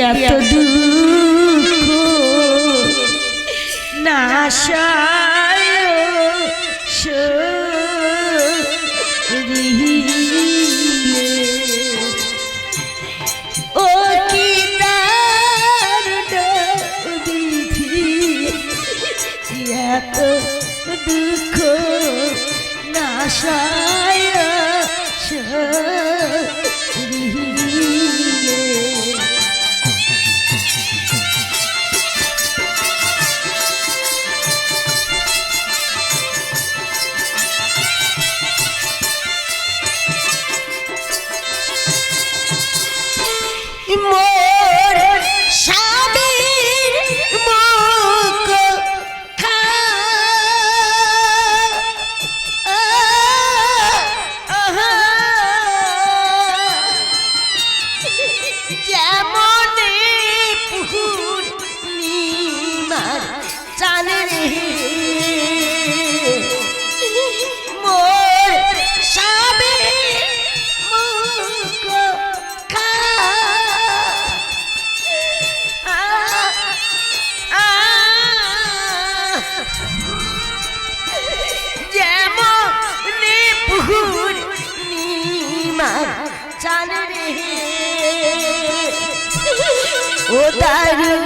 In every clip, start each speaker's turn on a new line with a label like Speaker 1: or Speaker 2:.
Speaker 1: এত দুঃখ বিধি এত দুঃখ নাশায় পূর্ণিমার চান মোর নিমার চান রে। ও দারুণ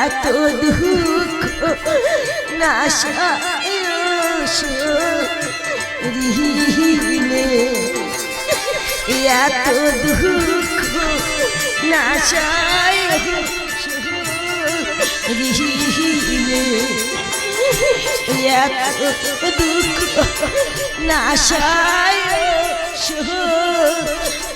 Speaker 1: এত দুঃখ নাশিলে এত দুঃখ নাশায় এত দুঃখ নাশায় রিহিলে